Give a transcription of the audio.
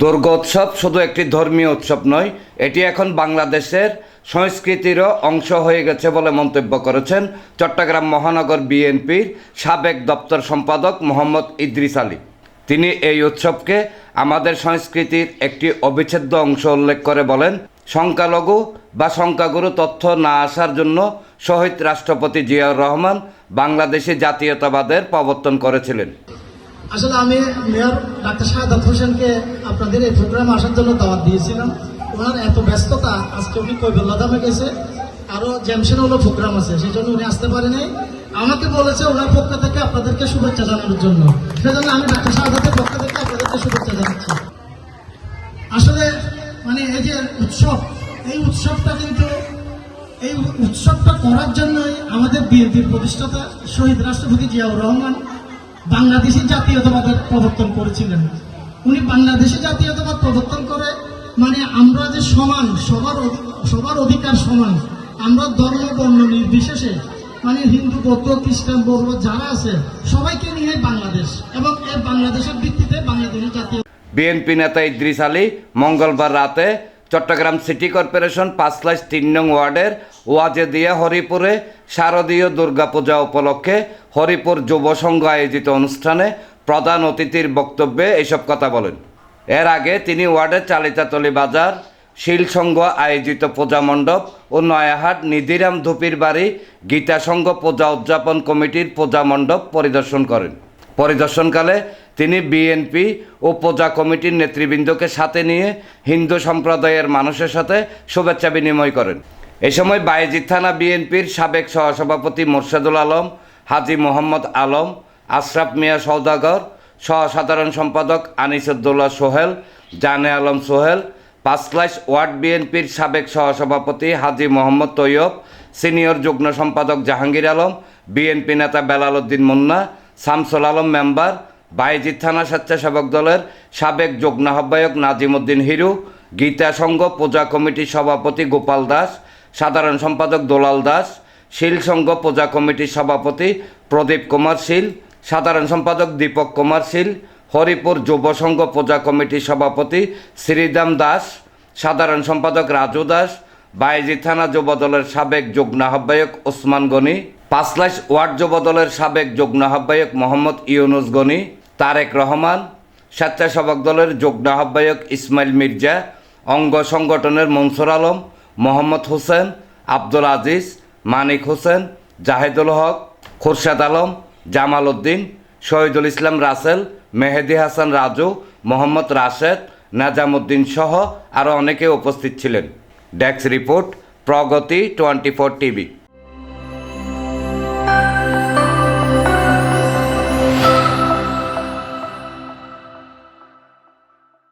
দুর্গোৎসব শুধু একটি ধর্মীয় উৎসব নয়, এটি এখন বাংলাদেশের সংস্কৃতিরও অংশ হয়ে গেছে বলে মন্তব্য করেছেন চট্টগ্রাম মহানগর বিএনপির সাবেক দপ্তর সম্পাদক মোহাম্মদ ইদ্রিস আলী। তিনি এই উৎসবকে আমাদের সংস্কৃতির একটি অবিচ্ছেদ্য অংশ উল্লেখ করে বলেন, সংখ্যালঘু বা সংখ্যাগুরু তথ্য না আসার জন্য শহীদ রাষ্ট্রপতি জিয়াউর রহমান বাংলাদেশে জাতীয়তাবাদের প্রবর্তন করেছিলেন। আসলে আমি মেয়র ডাক্তার শাহাদাত হোসেনকে আপনাদের এই প্রোগ্রামে আসার জন্য দাওয়াত দিয়েছিলাম। ওনার এত ব্যস্ততা, আজকে উনি কৈবল্যধামে গেছে। আরও জ্যামসেন হলো প্রোগ্রাম আছে সেই জন্য উনি আসতে পারেনি আমাকে বলেছে ওনার পক্ষ থেকে আপনাদেরকে শুভেচ্ছা জানানোর জন্য। সেজন্য আমি ডাক্তার শাহাদাতের পক্ষ থেকে আপনাদেরকে শুভেচ্ছা জানাচ্ছি। আসলে মানে এই যে উৎসব, এই উৎসবটা কিন্তু, এই উৎসবটা করার জন্যই আমাদের বিএনপির প্রতিষ্ঠাতা শহীদ রাষ্ট্রপতি জিয়াউর রহমান বাংলাদেশি জাতীয়তাবাদের প্রবর্তন করেছিলেন। উনি বাংলাদেশি জাতীয়তাবাদ প্রবর্তন করে মানে আমরা যে সমান, সবার সবার অধিকার সমান, আমরা ধর্ম, বর্ণ নির্বিশেষে মানে হিন্দু, বৌদ্ধ, খ্রিস্টান, বৌদ্ধ যারা আছে, সবাইকে নিয়ে বাংলাদেশ এবং এই বাংলাদেশের ভিত্তিতে বাংলাদেশের জাতীয় বিএনপি নেতা ইদ্রিস আলী মঙ্গলবার রাতে চট্টগ্রাম সিটি কর্পোরেশন পাঁচলাইশ তিন নং ওয়ার্ডের ওয়াজেদিয়া হরিপুরে শারদীয় দুর্গাপূজা উপলক্ষে হরিপুর যুব সংঘ আয়োজিত অনুষ্ঠানে প্রধান অতিথির বক্তব্যে এসব কথা বলেন। এর আগে তিনি ওয়ার্ডের চালিতাতলি বাজার, শিল সংঘ আয়োজিত পূজা মণ্ডপ ও নয়াহাট নিধিরাম ধুপির বাড়ি গীতা সংঘ পূজা উদযাপন কমিটির পূজা মণ্ডপ পরিদর্শন করেন। পরিদর্শনকালে তিনি বিএনপি ও পূজা কমিটির নেতৃবৃন্দকে সাথে নিয়ে হিন্দু সম্প্রদায়ের মানুষের সাথে শুভেচ্ছা বিনিময় করেন। এ সময় বায়েজিদ থানা বিএনপির সাবেক সহসভাপতি মোর্শেদুল আলম, হাজি মোহাম্মদ আলম, আশরাফ মিয়া সৌদাগর সহ সাধারণ সম্পাদক আনিসুদ্দৌলা সোহেল, জানে আলম সোহেল, পাঁচলাইশ ওয়ার্ড বিএনপির সাবেক সহসভাপতি হাজি মোহাম্মদ তৈয়ব, সিনিয়র যুগ্ম সম্পাদক জাহাঙ্গীর আলম বিএনপি নেতা বেলাল উদ্দিন মুন্না, শামসুল আলম মেম্বার বাইজিৎ থানা স্বেচ্ছাসেবক দলের সাবেক যুগ্ম আহ্বায়ক নাজিম উদ্দিন হিরু, গীতা সংঘ পূজা কমিটির সভাপতি গোপাল দাস, সাধারণ সম্পাদক দোলাল দাস, শিল সংঘ পূজা কমিটির সভাপতি প্রদীপ কুমার শীল, সাধারণ সম্পাদক দীপক কুমার শীল, হরিপুর যুব সংঘ পূজা কমিটির সভাপতি শ্রীদাম দাস, সাধারণ সম্পাদক রাজু দাস বাইজি থানা যুব দলের সাবেক যুগ্ম আহ্বায়ক ওসমান গনি, পাঁচলাইশ ওয়ার্ড যুব দলের সাবেক যুগ্ম আহ্বায়ক মোহাম্মদ ইউনুস গনি তারেক রহমান, স্বেচ্ছাসেবক দলের যুগ্ম আহ্বায়ক ইসমাইল মির্জা, অঙ্গ সংগঠনের মনসুর আলম, মোহাম্মদ হোসেন, আব্দুল আজিজ, মানিক হোসেন, জাহেদুল হক, খুরশেদ আলম, জামাল উদ্দিন, শহীদুল ইসলাম রাসেল, মেহেদি হাসান রাজু, মোহাম্মদ রাশেদ, নাজামুদ্দিন সহ আরও অনেকে উপস্থিত ছিলেন। Desk report, Pragati twenty four TV.